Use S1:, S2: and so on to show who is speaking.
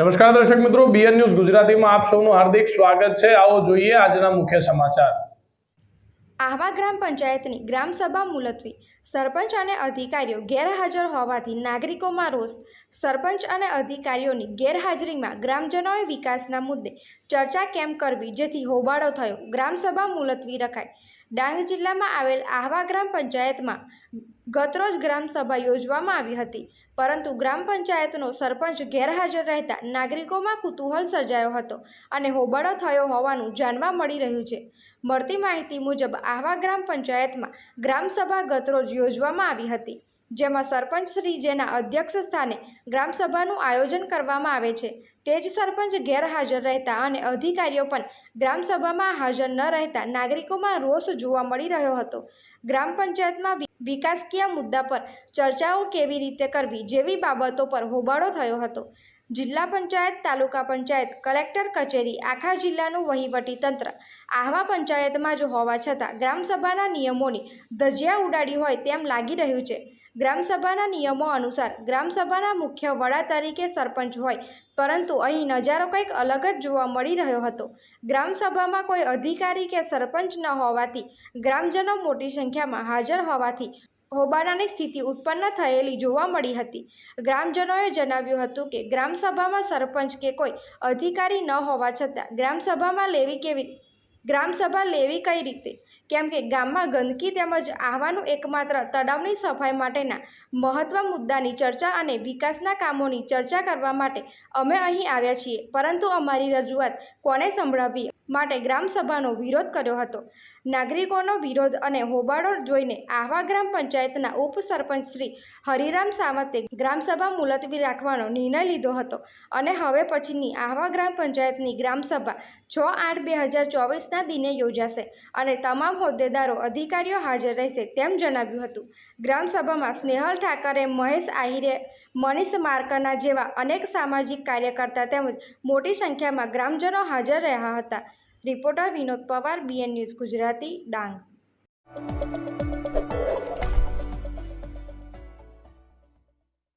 S1: નમસ્કાર દર્શક મિત્રો બીએન ન્યૂઝ ગુજરાતીમાં આપ સૌનું હાર્દિક સ્વાગત છે. આવો જોઈએ આજના મુખ્ય સમાચાર.
S2: આહવા ગ્રામ પંચાયતની ગ્રામસભા મુલતવી. સરપંચ અને અધિકારીઓ ગેરહાજર હોવાથી નાગરિકોમાં રોષ. સરપંચ અને અધિકારીઓની ગેરહાજરીમાં ગ્રામજનોએ વિકાસના મુદ્દે ચર્ચા કેમ કરવી, જેથી હોબાળો થયો. ગ્રામસભા મુલતવી રખાઈ. ડાંગ જિલ્લામાં આવેલ આહવા ગ્રામ પંચાયતમાં ગતરોજ ગ્રામસભા યોજવામાં આવી હતી. પરંતુ ગ્રામ પંચાયતનો સરપંચ ગેરહાજર રહેતા નાગરિકોમાં કુતૂહલ સર્જાયો હતો અને હોબાળો થયો હોવાનું જાણવા મળી રહ્યું છે. મળતી માહિતી મુજબ આહવા ગ્રામ પંચાયતમાં ગ્રામસભા ગતરોજ યોજવામાં આવી હતી. જેમાં સરપંચ શ્રી જેના અધ્યક્ષ સ્થાને ગ્રામસભાનું આયોજન કરવામાં આવે છે. તે જ સરપંચ ગેરહાજર રહેતા અને અધિકારીઓ પણ ગ્રામસભામાં હાજર ન રહેતા નાગરિકોમાં રોષ જોવા મળી રહ્યો હતો. ગ્રામ પંચાયતમાં વિકાસકીય મુદ્દા પર ચર્ચાઓ કેવી રીતે કરવી જેવી બાબતો પર હોબાળો થયો હતો. જિલ્લા પંચાયત, તાલુકા પંચાયત, કલેક્ટર કચેરી, આખા જિલ્લાનું વહીવટી તંત્ર આહવા પંચાયતમાં જ હોવા છતાં ગ્રામસભાના નિયમોની ધજિયા ઉડાડી હોય તેમ લાગી રહ્યું છે. ગ્રામસભાના નિયમો અનુસાર ગ્રામસભાના મુખ્ય વડા તરીકે સરપંચ હોય પરંતુ અહીં નજારો કંઈક અલગ જ જોવા મળી રહ્યો હતો. ગ્રામસભામાં કોઈ અધિકારી કે સરપંચ ન હોવાથી, ગ્રામજનો મોટી સંખ્યામાં હાજર હોવાથી હોબાળાની સ્થિતિ ઉત્પન્ન થયેલી જોવા મળી હતી. ગ્રામજનોએ જણાવ્યું હતું કે ગ્રામસભામાં સરપંચ કે કોઈ અધિકારી ન હોવા છતાં ગ્રામસભામાં લેવી કેવી ગ્રામસભા લેવી કઈ રીતે? કેમ કે ગામમાં ગંદકી તેમજ આહવાનું એકમાત્ર તળાવની સફાઈ માટેના મહત્વ મુદ્દાની ચર્ચા અને વિકાસના કામોની ચર્ચા કરવા માટે અમે અહીં આવ્યા છીએ. પરંતુ અમારી રજૂઆત કોને સંભળાવવી? માટે ગ્રામસભાનો વિરોધ કર્યો હતો. નાગરિકોનો વિરોધ અને હોબાળો જોઈને આહવા ગ્રામ પંચાયતના ઉપસરપંચ શ્રી હરિરામ સાવંતે ગ્રામસભા મુલતવી રાખવાનો નિર્ણય લીધો હતો અને હવે પછીની આહવા ગ્રામ પંચાયતની ગ્રામસભા છ આઠ બે હજાર ચોવીસના દિને યોજાશે અને તમામ હોદ્દેદારો, અધિકારીઓ હાજર રહેશે તેમ જણાવ્યું હતું. ગ્રામસભામાં સ્નેહલ ઠાકરે, મહેશ આહિરે, મનીષ માર્કરના જેવા અનેક સામાજિક કાર્યકર્તા તેમજ મોટી સંખ્યામાં ગ્રામજનો હાજર રહ્યા હતા. Reporter Vinod Pawar BN news Gujarati Dang.